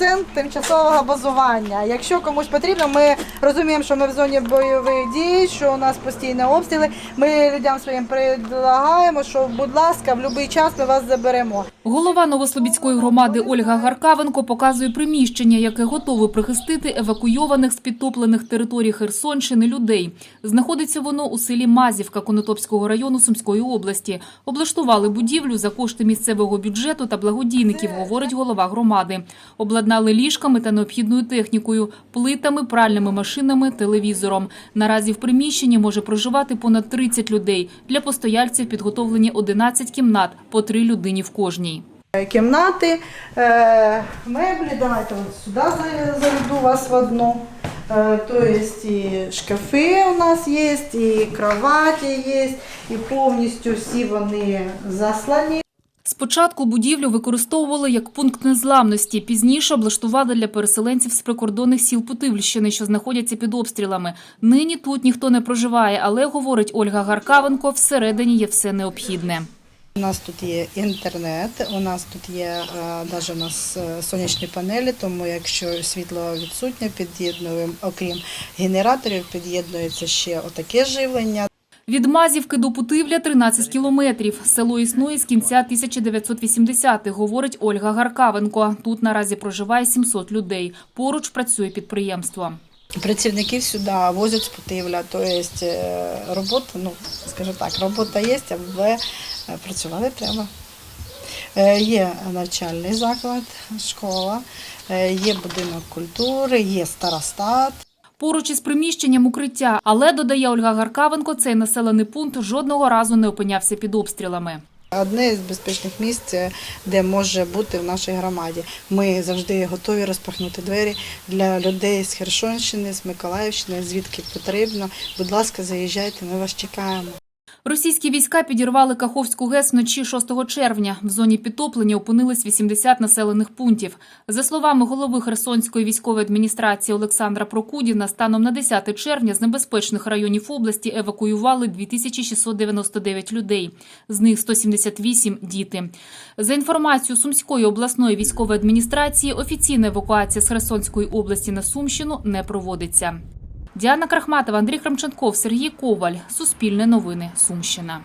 центр тимчасового базування. Якщо комусь потрібно, ми розуміємо, що ми в зоні бойових дій, що у нас постійні обстріли. Ми людям своїм предлагаємо, що, будь ласка, в будь-який час ми вас заберемо. Голова Новослобідської громади Ольга Гаркавенко показує приміщення, яке готове прихистити евакуйованих з підтоплених територій Херсонщини людей. Знаходиться воно у селі Мазівка Конотопського району Сумської області. Облаштували будівлю за кошти місцевого бюджету та благодійників, говорить голова громади. Обладнали ліжками та необхідною технікою, плитами, пральними машинами, телевізором. Наразі в приміщенні може проживати понад 30 людей. Для постояльців підготовлені 11 кімнат, по три людині в кожній. Кімнати, е, меблі, давайте сюди за- заведу вас в одну. Е, То есть і шкафи у нас є, і кроваті є, і повністю всі вони заслані. Спочатку будівлю використовували як пункт незламності. Пізніше облаштували для переселенців з прикордонних сіл Путивльщини, що знаходяться під обстрілами. Нині тут ніхто не проживає, але говорить Ольга Гаркавенко, всередині є все необхідне. У нас тут є інтернет, у нас тут є навіть у нас е, сонячні панелі, тому якщо світло відсутнє, під'єднуємо, окрім генераторів, під'єднується ще отаке живлення. Від Мазівки до Путивля 13 кілометрів. Село існує з кінця 1980-х, говорить Ольга Гаркавенко. Тут наразі проживає 700 людей. Поруч працює підприємство. Працівників сюди возять з Путивля, тобто робота, ну скажімо так, робота є, але працювати треба. Е, Є навчальний заклад, школа, е, є будинок культури, є старостат. Поруч із приміщенням укриття, але додає Ольга Гаркавенко, цей населений пункт жодного разу не опинявся під обстрілами. Одне з безпечних місць, е, де може бути в нашій громаді. Ми завжди готові розпахнути двері для людей з Херсонщини, з Миколаївщини, звідки потрібно. Будь ласка, заїжджайте, ми вас чекаємо. Російські війська підірвали Каховську ГЕС вночі 6 червня. В зоні підтоплення опинились 80 населених пунктів. За словами голови Херсонської військової адміністрації Олександра Прокудіна, станом на 10 червня з небезпечних районів області евакуювали 2699 людей. З них 178 – діти. За інформацією Сумської обласної військової адміністрації, офіційна евакуація з Херсонської області на Сумщину не проводиться. Діана Крахматова, Андрій Крамченков, Сергій Коваль. Суспільне новини. Сумщина.